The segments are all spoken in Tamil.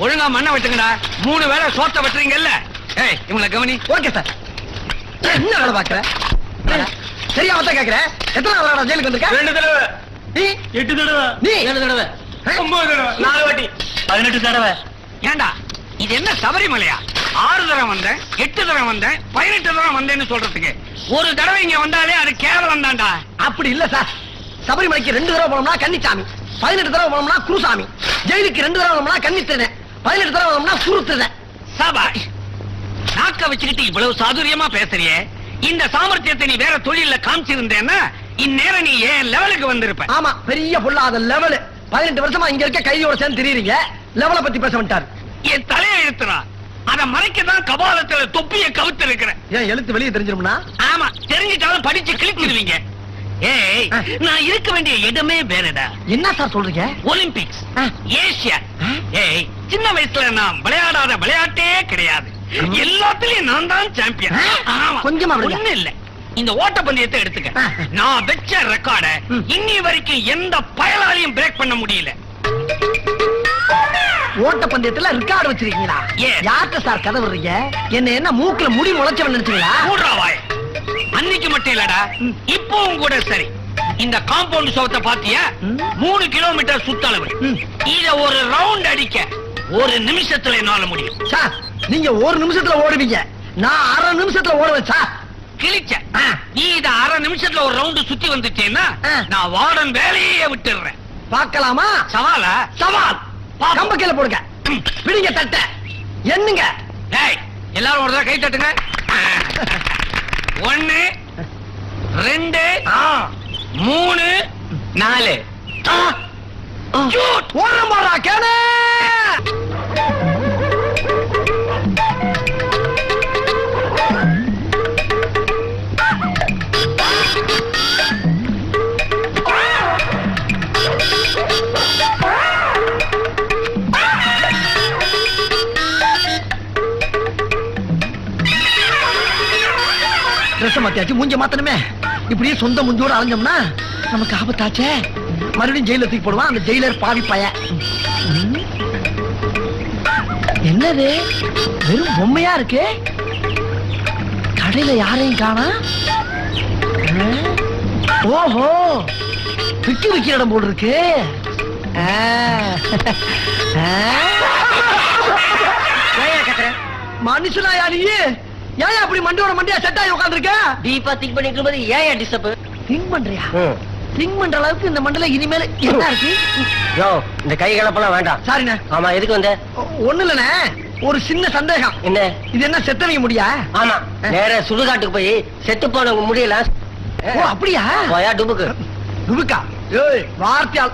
ஒழுங்கா மண்ணை வெட்டுங்கடா. மூணு வேளை சோத்த வெட்டுறீங்கல்ல? ஏய் இவங்களை கவனி. Okay sir. என்ன வேலை பாக்குற சரியா மொத்தம் கேக்குற. எத்தனை நாள் ஜெயிலுக்கு வந்திருக்க? ரெண்டு தடவை. நீ? எட்டு தடவை. நீ? ஏழு தடவை? ஒன்பது தடவை. நாலு வாட்டி. பதினெட்டு தடவை. ஏண்டா இது என்ன சபரிமலையா? ஆறு தடவை வந்தேன் எட்டு தடவை வந்தேன் பதினெட்டு தடவை வந்தேன்னு சொல்றதுக்கு. ஒரு தடவை இங்க வந்தாலே அது கேவலம் தான்டா. அப்படி இல்ல சார். சபரிமலைக்கு ரெண்டு தடவை போனோம்னா கன்னிச்சாமி. பதினெட்டு தடவை போனோம்னா குருசாமி. ஜெயிலுக்கு ரெண்டு தடவை போனோம்னா கன்னித்திருந்தேன் பதினெட்டு தடவை போனோம்னா குருத்துறேன் சபாஷ் நாக்க வச்சுக்கிட்டு இவ்வளவு சாதுரியமா பேசுறியே. இந்த சாமர்த்தியத்தை நீ வேற தொழில்ல காமிச்சிருந்தேன்னா இந்நேரம் நீ ஏன் லெவலுக்கு வந்திருப்ப? ஆமா பெரிய பொல்லாத லெவல். பதினெட்டு வருஷமா இங்க இருக்க கைதியோட சேர்ந்து தெரியுறீங்க. லெவலை பத்தி பேச வந்துட்டாரு. என் தலையை எழுத்துறா அத மறைக்கதான் கபாலத்துல தொப்பிய கவுத்து இருக்கிறேன் ஏன் எழுத்து வெளியே தெரிஞ்சிரும்னா? ஆமா தெரிஞ்சிட்டாலும் படிச்சு கிழிச்சிருவீங்க. ஏய். நான் இருக்க வேண்டிய இடமே வேறடா. என்ன சார் சொல்றீங்க? ஒலிம்பிக்ஸ். ஏசியா. ஏய் சின்ன வயசுல நான் விளையாடாத விளையாட்டே கிடையாது. எல்லாத்துலயும் நான் தான் சாம்பியன். கொஞ்சமா. ஒண்ணு இல்ல இந்த ஓட்டப்பந்தயத்தை எடுத்துக்க ஆ. நான் வெச்ச ரெக்கார்ட. இன்னி வரைக்கும் எந்த பயலாலையும் பிரேக் பண்ண முடியல ஓட்ட பந்தயத்துல ரெக்கார்டு வச்சிருக்கீங்களா. யார்கிட்ட சார் கதை விடுறீங்க என்ன என்ன மூக்குல முடி முளைச்சவன் நினைச்சீங்களா மூடுறா வாய் அன்னைக்கு மட்டும் இல்லடா. இப்பவும் கூட சரி இந்த காம்பவுண்ட் சோத்தை பாத்தியா. மூணு கிலோமீட்டர் சுத்தளவு. இத ஒரு ரவுண்ட் அடிக்க ஒரு நிமிஷத்துல என்னால முடியும். சார் நீங்க ஒரு நிமிஷத்துல ஓடுவீங்க. நான் அரை நிமிஷத்துல ஓடுவேன் சார் கிழிச்ச. நீ இத அரை நிமிஷத்துல ஒரு ரவுண்ட் சுத்தி வந்துட்டேன்னா. நான் வார்டன் வேலையே விட்டுடுறேன். பார்க்கலாமா? சவாலா? சவால். கம்ப கீழ போடுங்க. பிடிங்க தட்ட. என்னங்க டேய் எல்லாரும் ஒரு கை தட்டுங்க. ஒண்ணு ரெண்டு மூணு நாலு. Shoot. ஓடுற போறா ட்ரெஸ் மாத்தியாச்சு மூஞ்ச மாத்தணுமே. இப்படியே சொந்த முஞ்சோட அலைஞ்சோம்னா நமக்கு ஆபத்தாச்சே. மறுபடியும் ஜெயில தூக்கி போடுவான் அந்த ஜெயிலர் பாவி பைய. என்னது? வெறும் பொம்மையா இருக்கு? கடையில யாரையும் காணா? ஓஹோ! விக்கி விக்கிற இடம் போல் இருக்கு. மனுஷனா யா நீ ஏன் அப்படி மண்டியோட மண்டியா செட் ஆகி உட்காந்துருக்க டீப்பா திங்க் பண்ணிட்டு இருக்கும்போது ஏயா டிஸ்டர்ப் திங்க் பண்றியா? திங்க் பண்ற அளவுக்கு இந்த மண்டல இனிமேல் என்ன இருக்கு? யோ இந்த கை கலப்பெல்லாம் வேண்டாம். சாரிண்ணே ஆமா எதுக்கு வந்த? ஒண்ணு இல்லண்ணே. ஒரு சின்ன சந்தேகம். என்ன? இது என்ன செத்தவங்க முடியா? ஆமா. நேர சுடுகாட்டுக்கு போய் செத்து போனவங்க முடியல. ஓ அப்படியா? போயா டுபுக்கு. துபுக்கா ஏய் வார்த்தையால்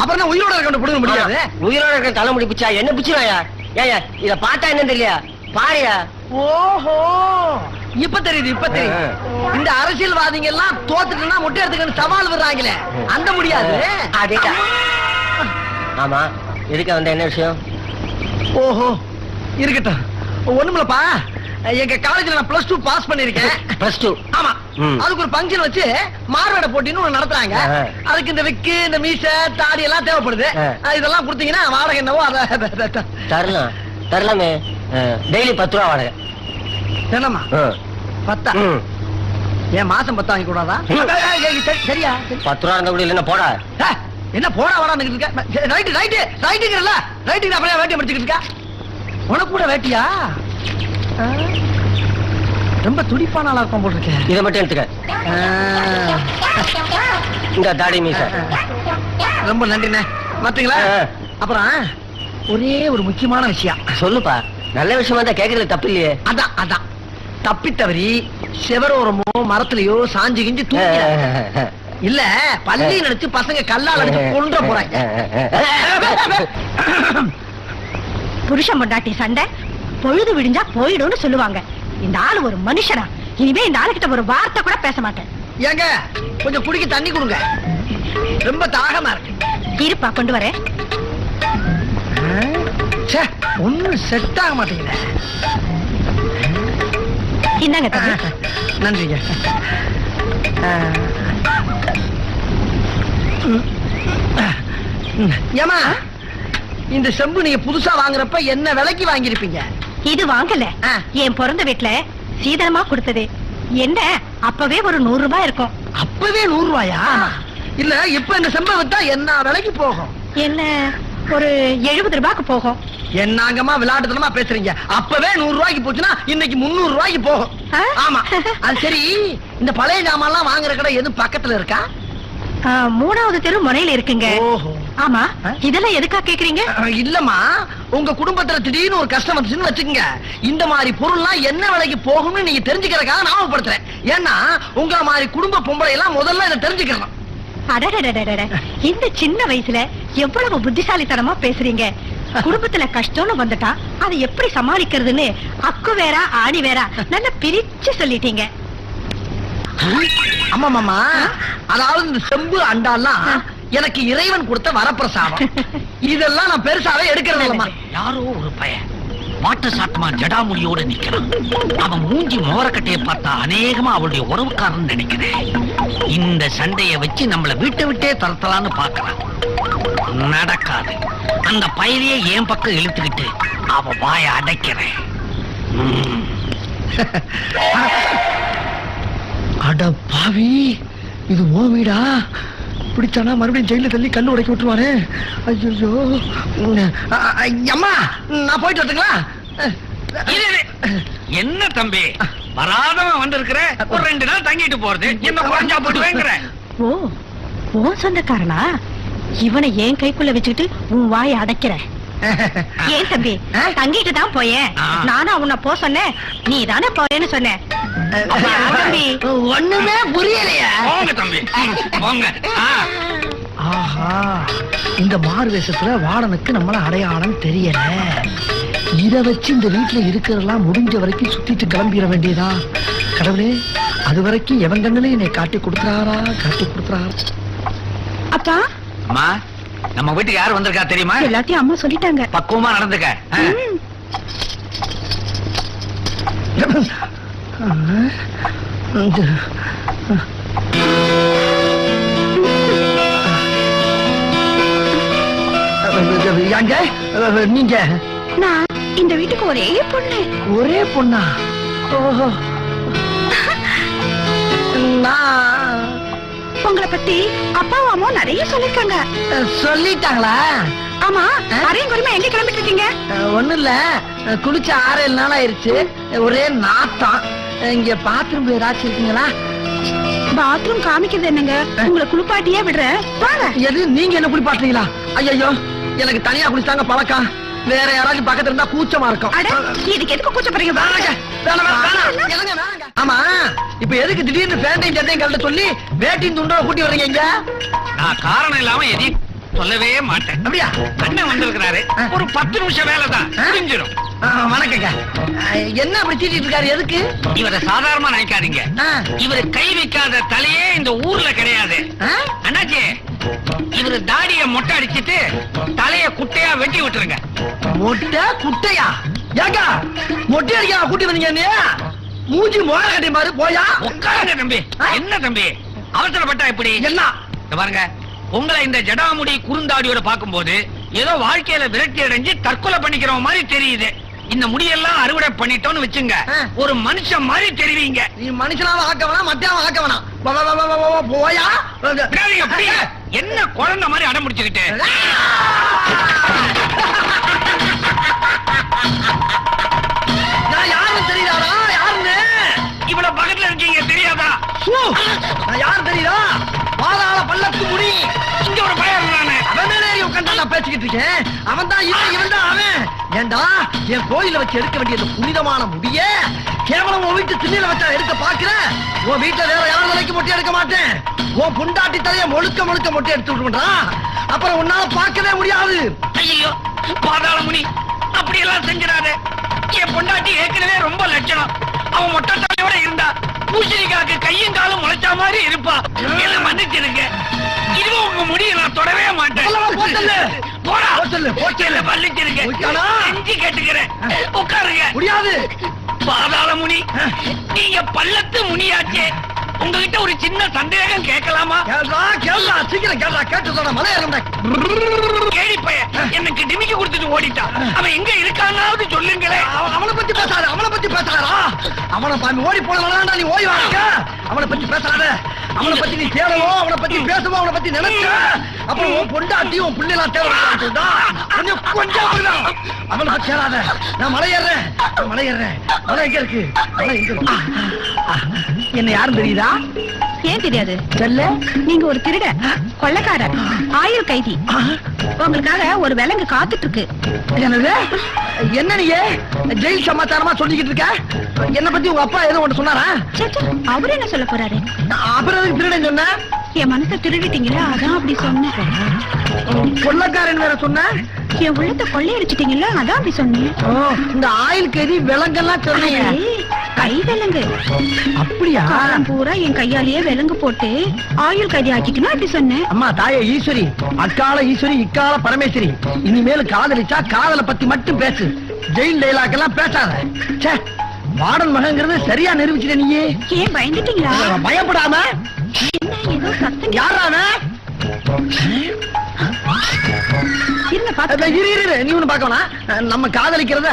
அப்புறம் தான் உயிரோட இருக்க பிடிக்க முடியாது? உயிரோட இருக்கிற தலை முடி பிச்சா என்ன பிச்சுவாயா? ஏயா இத பார்த்தா என்ன தெரியல பாரியா? ஓஹோ! இப்ப தெரியுது இப்ப தெரியுது. இந்த அரசியல்வாதிங்க எல்லாம் தோத்துட்டுனா முட்டை எடுத்துக்கன்னு சவால் விடுறாங்களே. அந்த முடியாது. அதேதான். ஆமா எதுக்கு வந்த என்ன விஷயம்? ஓஹோ இருக்கட்டும். ஒண்ணுமில்லப்பா. எங்க காலேஜ்ல நான் பிளஸ் டூ பாஸ் பண்ணிருக்கேன் பிளஸ் டூ ஆமா. அதுக்கு ஒரு ஃபங்க்ஷன் வச்சு மார்வேட போட்டின்னு ஒண்ணு நடத்துறாங்க. அதுக்கு இந்த விக்கு இந்த மீச தாடி எல்லாம் தேவைப்படுது. இதெல்லாம் கொடுத்தீங்கன்னா வாடகை என்னவோ அதை- தரலாம். தரலாமே. டெய்லி பத்து ரூபா வாடகை. என்னம்மா? ம். பத்தா. ஏன் மாசம் பத்தா வாங்கி கூடாதா? சரியா? சரி. பத்து ரூபா இருந்த கூட இல்லைன்னா போடா. என்ன போடா வாடா இருக்க? ரைட்டு ரைட்டு ரைட்டுங்கிறல்ல. ரைட்டுக்கு அப்புறம் வேட்டியை முடிச்சுக்கிட்டு இருக்க உனக்கு கூட வேட்டியா. ரொம்ப துடிப்பான ஆளா இருக்கும் போல் இருக்கேன் இதை மட்டும் எடுத்துக்க. இந்த தாடி மீச. ரொம்ப நன்றிண்ணே. மாத்தீங்களா. அப்புறம் ஒரே ஒரு முக்கியமான விஷயம். சொல்லுப்பா. நல்ல விஷயமா தான் கேக்குறது தப்பு இல்லையே. அதான் அதான். தப்பி தவறி செவரோரமோ மரத்துலயோ சாஞ்சு கிஞ்சி தூக்கி இல்ல பள்ளி நினைச்சு பசங்க கல்லால் அடிச்சு கொன்ற போறாங்க புருஷன் பொண்டாட்டி சண்டை பொழுது விடிஞ்சா போயிடும்னு சொல்லுவாங்க. இந்த ஆளு ஒரு மனுஷனா இனிமே இந்த ஆளுகிட்ட ஒரு வார்த்தை கூட பேச மாட்டேன். ஏங்க கொஞ்சம் குடிக்க தண்ணி கொடுங்க. ரொம்ப தாகமா இருக்கு. இருப்பா கொண்டு வரேன். ஒண்ணும் செட் ஆக மாட்டேங்குது. இந்தாங்க தம்பி. நன்றிங்க. ஆ. ம். ஏம்மா இந்த செம்பு நீங்க புதுசா வாங்குறப்ப என்ன விலைக்கு வாங்கியிருப்பீங்க? இது வாங்கல. ஆ. என் பிறந்த வீட்டுல சீதனமா கொடுத்தது. என்ன? அப்பவே ஒரு நூறு ரூபாய் இருக்கும். அப்பவே நூறு ரூபாயா? இல்ல இப்ப இந்த செம்பை வித்தா என்ன விலைக்கு போகும்? என்ன? ஒரு எழுபது ரூபாய்க்கு போகும். என்னங்கம்மா விளையாட்டுத்தனமா பேசுறீங்க? அப்பவே நூறு ரூபாய்க்கு போச்சுன்னா இன்னைக்கு முந்நூறு ரூபாய்க்கு போகும்? ஆமா. அது சரி இந்த பழைய ஜாமான்லாம் வாங்குற கடை எதுவும் பக்கத்துல இருக்கா? மூணாவது தெரு முனையில இருக்குங்க. ஆமா? இதெல்லாம் எதுக்கா கேக்குறீங்க? இல்லம்மா. உங்க குடும்பத்துல திடீர்னு ஒரு கஷ்டம் வந்துச்சுன்னு வச்சுக்கோங்க. இந்த மாதிரி பொருள்லாம் என்ன விலைக்கு போகும்னு நீங்க தெரிஞ்சுக்கிறதுக்காக ஞாபகப்படுத்துறேன் ஏன்னா உங்கள மாதிரி குடும்ப பொம்பளை எல்லாம் முதல்ல இதை தெரிஞ்சுக்கணும். அடடடடடட இந்த சின்ன வயசுல எவ்வளவு புத்திசாலித்தனமா பேசுறீங்க? குடும்பத்துல கஷ்டம்னு வந்துட்டா அதை எப்படி சமாளிக்கிறதுன்னு அக்கு வேற ஆணி வேற நல்லா பிரிச்சு சொல்லிட்டீங்க. ஆமா மாமா. அதாவது இந்த செம்பு அண்டாலாம் எனக்கு இறைவன் கொடுத்த வரப்பிரசாதம். இதெல்லாம் நான் பெருசாவே எடுக்கிறது இல்லம்மா யாரோ ஒரு பையன். மாட்டு சாட்டமா ஜடாமுடியோட நிக்கிறான் அவன் மூஞ்சி மோரக்கட்டையை பார்த்தா அநேகமா அவளுடைய உறவுக்காரன் நினைக்கிறேன். இந்த சண்டையை வச்சு நம்மள வீட்டை விட்டே தரத்தலான்னு பாக்குறான் நடக்காது. அந்த பயலையே என் பக்கம் இழுத்துக்கிட்டு அவ வாய அடைக்கிறேன். அட பாவி இது ஓ வீடா? பிடிச்சானா மறுபடியும் ஜெயில தள்ளி கண்ணு உடைக்க விட்டுருவாரு ஐயோ அம்மா நான் போயிட்டு வரட்டுங்களா. என்ன தம்பி? வராதவன் வந்திருக்கிற ஒரு ரெண்டு நாள் தங்கிட்டு போறது என்ன குறைஞ்சா போட்டுவேங்கிற ஓ உன் சொந்தக்காரனா? இவனை என் கைக்குள்ள வச்சுக்கிட்டு உன் வாயை அடைக்கிறேன் ஏன் தம்பி? தங்கிட்டு தான் போயேன். நானும் உன்னை போ சொன்னேன். நீ தானே போறேன்னு சொன்ன அப்படியா, தம்பி. ஒண்ணுமே புரியலையா. போங்க தம்பி. போங்க. ஆ. ஆஹா. இந்த மாறு வேஷத்துல வாடனுக்கு நம்மள அடையாளம் தெரியல. இத வச்சு இந்த வீட்டுல இருக்கிறதெல்லாம் முடிஞ்ச வரைக்கும் சுத்திட்டு கிளம்பிட வேண்டியதா? கடவுளே அது வரைக்கும் எவன் கண்ணுல என்னை காட்டி கொடுக்குறாரா? காட்டி கொடுக்குறாரா? அப்பா அம்மா நம்ம வீட்டுக்கு யார் வந்திருக்கா தெரியுமா? எல்லாத்தையும் அம்மா சொல்லிட்டாங்க. பக்குவமா நடந்துக்க. நீங்க? நான் இந்த வீட்டுக்கு ஒரே பொண்ணு. ஒரே பொண்ணா? ஓஹோ. நான் உங்களை பத்தி அப்பாவும் அம்மாவும் நிறைய சொல்லிருக்காங்க சொல்லிட்டாங்களா? ஆமா? அரையும் குறைமா எங்க கிளம்பிட்டு இருக்கீங்க? ஒண்ணும் இல்ல குளிச்ச ஆறு ஏழு நாள் ஆயிருச்சு ஒரே நாத்தம். இங்க பாத்ரூம் ஏதாச்சும் இருக்குங்களா? பாத்ரூம் காமிக்கிறது என்னங்க? உங்களை குளிப்பாட்டியே விடுறேன் வாங்க. எது நீங்க என்ன குளிப்பாட்டுறீங்களா ஐயோ எனக்கு தனியா குளிச்சாங்க பழக்கம். வேற யாராச்சும் பக்கத்துல இருந்தா கூச்சமா இருக்கும். அட இதுக்கு எதுக்கு கூச்சப்படுறீங்க? வாங்க. வேணாம், வேணாம், வேணாம். இறங்க, வேணாங்க. ஆமா இப்ப எதுக்கு திடீர்னு பேண்டையும் சட்டையும் கழட்ட சொல்லி வேட்டியும் துண்டோ கூட்டி வர்றீங்க இங்க? நான் காரணம் இல்லாம எதையும் சொல்லவே மாட்டேன். அப்படியா? அண்ணன் வந்திருக்கிறாரு. ஒரு பத்து நிமிஷம் வேலை தான் முடிஞ்சிடும் ஆ, வணக்கங்க என்ன அப்படி இருக்காரு? எதுக்கு? இவரை சாதாரணமா நினைக்காதீங்க. இவரு கை வைக்காத தலையே இந்த ஊர்ல கிடையாது? அண்ணாச்சி இவரு தாடிய மொட்டை அடிச்சிட்டு தலைய குட்டையா வெட்டி விட்டுருங்க. மொட்டை குட்டையா? ஏங்க மொட்டை அடிக்க கூட்டி வந்தீங்க? மூஞ்சி மோர கட்டி பாரு போயா? உட்காருங்க தம்பி? என்ன தம்பி? அவசரப்பட்டா இப்படி என்ன? பாருங்க. உங்களை இந்த ஜடாமுடி குறுந்தாடியோட பார்க்கும்போது ஏதோ வாழ்க்கையில விரக்தி அடைஞ்சு தற்கொலை பண்ணிக்கிற மாதிரி தெரியுது. இந்த முடியெல்லாம் அறுவடை பண்ணிட்டோம்னு வச்சுங்க. ஒரு மனுஷன் மாதிரி தெரிவிங்க. நீ மனுஷனாவ ஆக்க வேணாம் மத்தியாவ ஆக்க வேணாம் போயா. என்ன குழந்தை மாதிரி அடம் முடிச்சுக்கிட்டு யாரும் தெரியாதா யாருன்னு இவ்வளவு பக்கத்துல இருக்கீங்க தெரியாதா இருக்கேன் அவன் தான் இவன் இவன் தான் அவன். ஏண்டா என் கோயில வச்சு எடுக்க வேண்டிய புனிதமான முடிய கேவலம் உன் வீட்டு திண்ணில வச்சா எடுக்க பாக்குற உன் வீட்டுல வேற யாரும் தலைக்கு மொட்டை எடுக்க மாட்டேன். உன் புண்டாட்டி தலைய முழுக்க முழுக்க மொட்டை எடுத்து விட்டுறா அப்புறம் உன்னால பார்க்கவே முடியாது. ஐயோ பாதாள முனி அப்படி எல்லாம் செஞ்சிடாத. என் பொண்டாட்டி ஏற்கனவே ரொம்ப லட்சணம். அவன் மொட்டை தலையோட இருந்தா பூசணிக்காக்கு கையும் காலும் முளைச்சா மாதிரி இருப்பா. என்ன மன்னிச்சிருங்க இதுவும் உங்க முடிய நான் தொடவே மாட்டேன். சொல்லு. போடா போ சொல்லு, போ சொல்லு. என்ன மன்னிச்சிருங்க போய்ட்டானா? செஞ்சு கேட்டுக்கிறேன். உட்காருங்க. முடியாது. பாதாள முனி. நீங்க பள்ளத்து முனியாச்சே. உங்ககிட்ட ஒரு சின்ன சந்தேகம் கேட்கலாமா? கேள்றா கேள்றா சீக்கிரம் கேள்றா கேட்டு மலையாளம் கேடி பையன் எனக்கு டிமிக்கி கொடுத்துட்டு ஓடிட்டான் அவன் எங்க இருக்கானாவது சொல்லுங்களேன் அவ- அவனை பத்தி பேசாத அவனை பத்தி பேசாதா. அவனை பாம்பு ஓடி போனவனா நீ ஓடி வாங்க அவனை பத்தி பேசாத. அவனை பத்தி நீ தேடவும் அவனை பத்தி பேசவும் அவனை பத்தி நினைச்ச. அப்புறம் உன் பொண்டாட்டி உன் பிள்ளைலாம் தேவைப்படுதா கொஞ்சம். அவனை பத்தி தேடாத. நான் மலை ஏறுறேன் நான் மலை ஏறுறேன் மலை எங்க இருக்கு? மலை எங்க இருக்கு? என்ன யாரும் தெரியுதா? ஏன் தெரியாது? செல்ல நீங்க ஒரு திருட கொள்ளக்காரர் ஆயுள் கைதி. உங்களுக்காக ஒரு விலங்கு காத்துட்டு இருக்கு என்னது? என்ன நீ? ஜெயில் சமாச்சாரமா சொல்லிக்கிட்டு இருக்க? என்ன பத்தி உங்க அப்பா ஏதோ ஒன்று சொன்னாரா? அவரு என்ன சொல்ல போறாரு? அப்புறம் திருடன் சொன்ன? என் மனசை திருடிட்டீங்களா அதான் அப்படி சொன்னேன் கொள்ளக்காரன் வேற சொன்ன? என் உள்ளத்தை கொள்ளையடிச்சிட்டீங்களா அதான் அப்படி சொன்னேன். இந்த ஆயில் கறி விலங்கெல்லாம் சொன்னீங்க விலங்கு அப்படியா? காலம் பூரா என் கையாலேயே விலங்கு போட்டு ஆயுள் கைதி ஆக்கிக்கணும் அப்படி சொன்னேன். அம்மா தாயே ஈஸ்வரி அக்கால ஈஸ்வரி இக்கால பரமேஸ்வரி. இனிமேல் காதலிச்சா காதலை பத்தி மட்டும் பேசு. ஜெயில் டைலாக் எல்லாம் பேசாத வார்டன் மகங்கிறது சரியா நிரூபிச்சிட்ட நீயே. ஏன் பயந்துட்டீங்களா? பயப்படாம. யாரான. நம்ம காதலிக்கிறத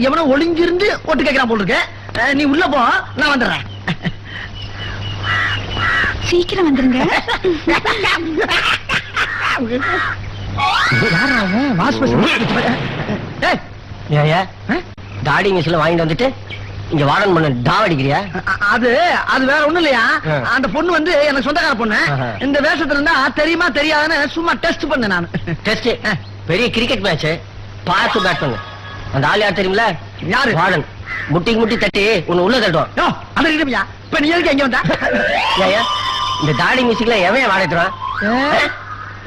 எவனோ ஒளிஞ்சிருந்து ஓட்டு கேட்கிறான் போல் இருக்கு. அஹ், நீ உள்ள போ. நான் வந்துடுறேன். சீக்கிரம் வந்துருங்க? தாடி மிஷின் வாங்கிட்டு வந்துட்டு இங்க வாடன் பண்ண அ- அது அது வேற ஒண்ணும் இல்லையா. அந்த பொண்ணு வந்து எனக்கு சொந்தக்கார பொண்ணு. இந்த வேஷத்துல இருந்தா தெரியுமா தெரியாதுன்னு சும்மா டெஸ்ட் பண்ணேன் நான். டெஸ்ட் பெரிய கிரிக்கெட் மேட்ச் பார்த்து பேட் பண்ணு. அந்த ஆள் யார் தெரியுமில யாரு? வாடன். முட்டிக்கு முட்டி தட்டி உன்னை உள்ள தட்டுவான் யோ, அது இருக்கமையா இப்ப நீ எதுக்கு எங்க வந்த? ஏயா இந்த தாடி மியூசிக்ல எவன் வாடத்துறான்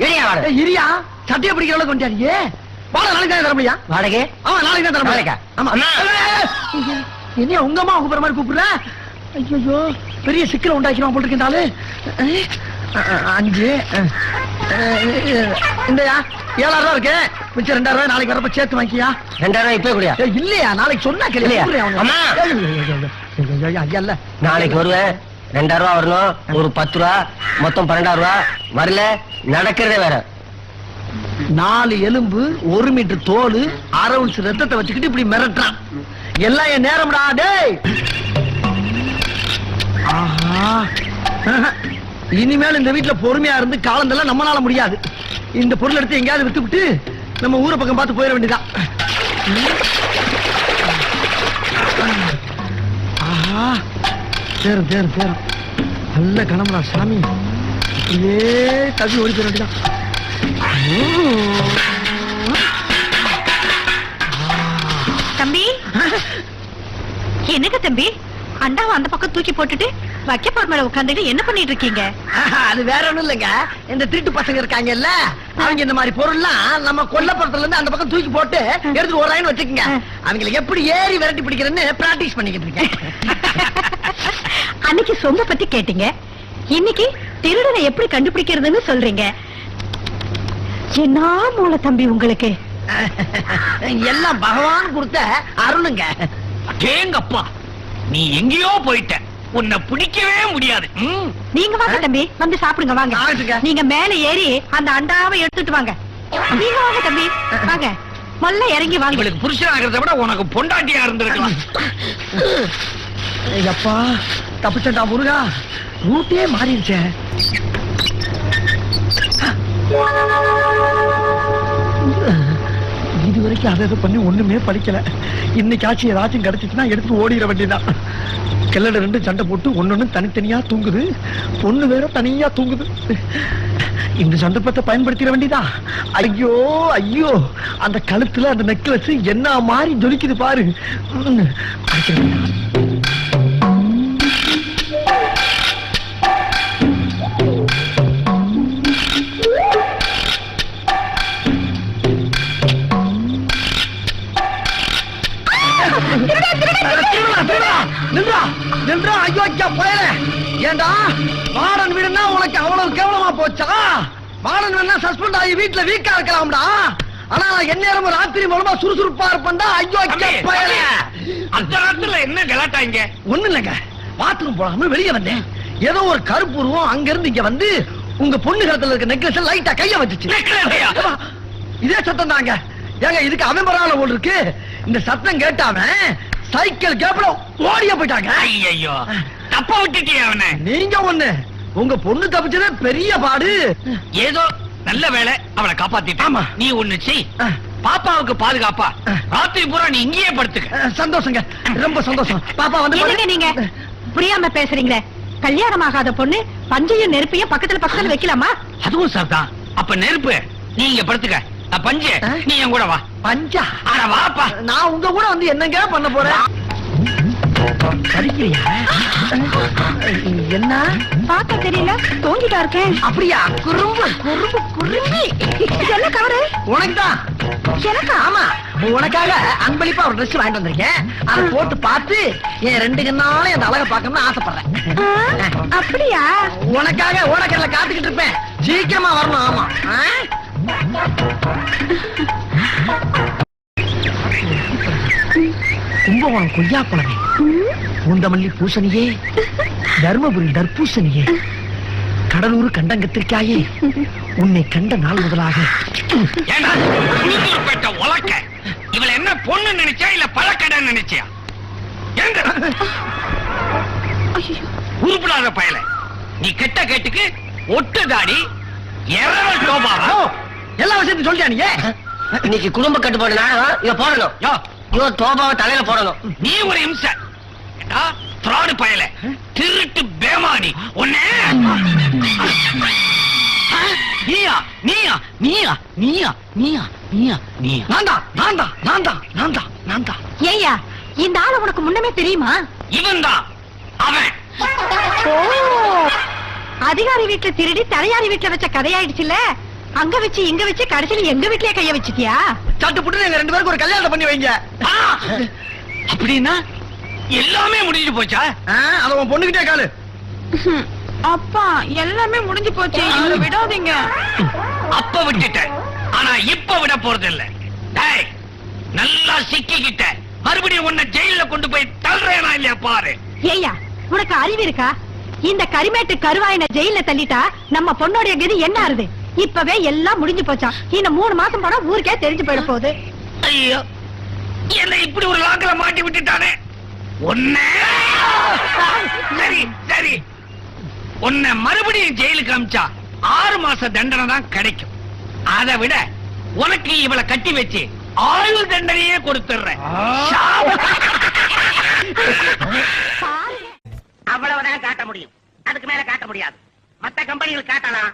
ஏடியா வாட இரியா சட்டையை பிடிக்கிற அளவுக்கு வந்துட்டியா ஏ வாடா நாளைக்கு தான் தர முடியா வாடகை? ஆமா நாளைக்கு தான் தர? ஆமா. என்ன உங்க அம்மா கூப்பிடுற மாதிரி கூப்பிடுற? ஐயோ பெரிய சிக்கலை உண்டாக்கிறோம் போட்டு இருக்கின்றாலு அஞ்சு இந்தயா ஏழாயிரம் ரூபா இருக்கு. மிச்சம் ரெண்டாயிரம் ரூபாய் நாளைக்கு வரப்ப சேர்த்து வாங்கிக்கியா? ரெண்டாயிரம் இப்ப கூடியா. இல்லையா? நாளைக்கு சொன்னா கேளு. இல்லையா? கூப்பிடுறேன் அவனை. அம்மா. ஏய், ஏய், ஏய், ஏய், ஏய், ஏய், ஏய், ஐயா, இல்ல. நாளைக்கு வருவேன். ரெண்டாயிரம் ரூபா வரணும். ஒரு பத்து ரூபா மொத்தம் பன்னெண்டாயிரம் ரூபா வரல நடக்கிறதே வேற. நாலு எலும்பு ஒரு மீட்டர் தோல் அரை உன்ஸ் ரத்தத்தை வச்சுக்கிட்டு இப்படி மிரட்டுறான். எல்லாம் என் நேரம்டா டேய்! ஆஹா. இனிமேல் இந்த வீட்டுல பொறுமையா இருந்து காலந்தெல்லாம் நம்மளால முடியாது. இந்த பொருள் எடுத்து எங்கேயாவது விட்டு விட்டு நம்ம ஊரை பக்கம் பார்த்து போயிட வேண்டியதான் ஆஹா. சேரும் சேரும் சேரும். நல்ல கணம்டா சாமி. இதே தவி ஓடி போயிட வேண்டியதான் தம்பி? என்னங்க தம்பி? அண்டாவை அந்த பக்கம் தூக்கி போட்டுட்டு வைக்கப்பார் மேல உட்காந்துட்டு என்ன பண்ணிட்டு இருக்கீங்க அது வேற ஒண்ணும் இல்லைங்க. இந்த திருட்டு பசங்க இருக்காங்கல்ல அவங்க இந்த மாதிரி பொருள்லாம் நம்ம கொல்லப்புறத்துல இருந்து அந்த பக்கம் தூக்கி போட்டு எடுத்து ஓராயின்னு வச்சுக்கோங்க. அவங்களை எப்படி ஏறி விரட்டி பிடிக்கிறேன்னு பிராக்டிஸ் பண்ணிக்கிட்டு இருக்கேன். அன்னைக்கு சொம்ப பத்தி கேட்டீங்க. இன்னைக்கு திருடனை எப்படி கண்டுபிடிக்கிறதுன்னு சொல்றீங்க. என்ன மூளை தம்பி உங்களுக்கு? எல்லாம் பகவான் கொடுத்த அருளுங்க. அடேங்கப்பா நீ எங்கேயோ போயிட்ட. உன்னை பிடிக்கவே முடியாது. நீங்க வாங்க தம்பி. வந்து சாப்பிடுங்க வாங்க. நீங்க மேல ஏறி அந்த அண்டாவை எடுத்துட்டு வாங்க. நீங்க வாங்க தம்பி வாங்க. மொல்ல இறங்கி வாங்க. இவளுக்கு புருஷனாகிறத விட உனக்கு பொண்டாட்டியா இருந்திருக்கலாம். ஐயப்பா தப்பிச்சண்டா முருகா. ரூட்டே மாறிடுச்சே. இது வரைக்கும் அதை இதை பண்ணி ஒண்ணுமே படிக்கல. இன்னைக்காச்சும் ஏதாச்சும் கிடைச்சிச்சுன்னா எடுத்து ஓடிட வேண்டியதான் கிள்ளட ரெண்டு சண்டை போட்டு ஒன்னொன்னு தனித்தனியா தூங்குது. பொண்ணு வேற தனியா தூங்குது. இந்த சந்தர்ப்பத்தை பயன்படுத்திட வேண்டியதா? ஐயோ ஐயோ. அந்த கழுத்துல அந்த நெக்லஸ் என்ன மாதிரி ஜொலிக்குது பாரு. நில்றா, நில்றா, ஐயோ, ஐயா, பயலே. ஏண்டா வார்டன் வீடுன்னா உனக்கு அவ்வளவு கேவலமா போச்சா? வார்டன் வேணா சஸ்பெண்ட் ஆகி வீட்டுல வீக்கா இருக்கலாம்டா. ஆனா எந்நேரமும் ராத்திரி மூலமா சுறுசுறுப்பா இருப்பேன்டா ஐயோ பயலே. அந்த நேரத்துல என்ன கலாட்டாங்க ஒண்ணு இல்லைங்க. பாத்ரூம் போகாம வெளியே வந்தேன். ஏதோ ஒரு கருப்பு உருவம் அங்க இருந்து இங்க வந்து உங்க பொண்ணு கழுத்துல இருக்க நெக்லஸ் லைட்டா கைய வச்சுச்சு. இதே சத்தம் தாங்க ஏங்க இதுக்கு அவன் பரவாயில்ல போல் இருக்கு. இந்த சத்தம் கேட்டாவன் சைக்கிள் கேப்ல ஓடிய போயிட்டாங்க. ஐயோ தப்ப விட்டுட்டியே அவனை. நீங்க ஒண்ணு. உங்க பொண்ணு தப்பிச்சதே பெரிய பாடு. ஏதோ நல்ல வேலை அவளை காப்பாத்திட்டான் ஆமா. நீ ஒண்ணு செய். பாப்பாவுக்கு பாதுகாப்பா. ராத்திரி பூரா நீ இங்கேயே படுத்துக்க. சந்தோஷங்க. ரொம்ப சந்தோஷம். பாப்பா வந்து நீங்க? புரியாம பேசுறீங்களே. கல்யாணம் ஆகாத பொண்ணு பஞ்சையும் நெருப்பையும் பக்கத்துல பக்கத்துல வைக்கலாமா? அதுவும் சார்தான் அப்ப நெருப்பு நீ இங்க படுத்துக்க. பஞ்சு. நீ என் கூட வா. பஞ்சா? அட வாப்பா. நான் உங்க கூட வந்து என்னங்க பண்ண போறேன்? படிக்கிறியா? என்ன? பார்க்க தெரியல தூங்கிட்டா இருக்கேன் அப்படியா? குறும்பு குறும்பு குறும்பி. என்ன கவரு? உனக்குதான். எனக்கு? ஆமா. உனக்காக அன்பளிப்பா ஒரு ட்ரெஸ் வாங்கிட்டு வந்திருக்கேன். அதை போட்டு பார்த்து என் ரெண்டு கண்ணாலும் அந்த அழகை பார்க்கணும்னு ஆசைப்படுறேன். அப்படியா? உனக்காக ஓடக்கடல காத்துக்கிட்டு இருப்பேன். சீக்கிரமா வரணும். ஆமா. கும்பகோணம் கொய்யா பழமே உண்டமல்லி பூசணியே தர்மபுரி தர்பூசணியே கடலூர் கண்டங்கத்திற்காயே உன்னை கண்ட நாள் முதலாக. உலக்க? இவள என்ன பொண்ணு நினைச்சா இல்ல பழக்கடை நினைச்சியா? எங்க உருப்படாத பயல. நீ கெட்ட கேட்டுக்கு ஒட்டு தாடி எரவல் டோபாவா எல்லா விஷயத்தையும் சொல்லியா நீ இன்னைக்கு குடும்ப கட்டுப்பாடு நாடகம் இவ போடணும். யோ இவ தோபாவை தலையில போடணும். நீ ஒரு இம்சை. fraud பயல. திருட்டு பேமானி. உன்னை? நீயா? நீயா? நீயா? நீயா? நீயா? நீயா? நீயா? நான் தான் நான் தான் நான் தான் நான் தான் நான் தான் ஏய்யா இந்த ஆளு உனக்கு முன்னமே தெரியுமா? இவன் தான் அவன் அதிகாரி வீட்டுல திருடி தலையாரி வீட்டுல வச்ச கதையாயிடுச்சுல அங்க வச்சு இங்க வச்சு கடைசியில எங்க வீட்லயே கைய வச்சிட்டியா? சட்டு புட்டு எங்க ரெண்டு பேருக்கு ஒரு கல்யாணம் பண்ணி வைங்க. அப்படின்னா எல்லாமே முடிஞ்சு போச்சா? அத உன் பொண்ணுகிட்டே காலு. அப்பா எல்லாமே முடிஞ்சு போச்சு. இவரை விடாதீங்க. அப்ப விட்டுட்டேன். ஆனா இப்ப விட போறது இல்ல டேய் நல்லா சிக்கிக்கிட்ட. மறுபடியும் உன்னை ஜெயில கொண்டு போய் தள்ளுறேனா இல்லையா பாரு? ஏய்யா உனக்கு அறிவு இருக்கா? இந்த கரிமேட்டு கருவாயின ஜெயில தள்ளிட்டா நம்ம பொண்ணோடைய கதி என்ன ஆறுது? இப்பவே எல்லாம் முடிஞ்சு போச்சாம் இன்னும் மூணு மாசம் போனா ஊருக்கே தெரிஞ்சு போயிட போகுது. ஐயோ என்னை இப்படி ஒரு லாக்கில மாட்டி விட்டுட்டானே? உன்னை சரி சரி. உன்னை மறுபடியும் ஜெயிலுக்கு அமிச்சா ஆறு மாச தண்டனை தான் கிடைக்கும். அதை விட உனக்கு இவளை கட்டி வச்சு ஆயுள் தண்டனையே கொடுத்துடுறேன். அவ்வளவுதான் காட்ட முடியும். அதுக்கு மேல காட்ட முடியாது. மத்த கம்பெனிகள் காட்டலாம்.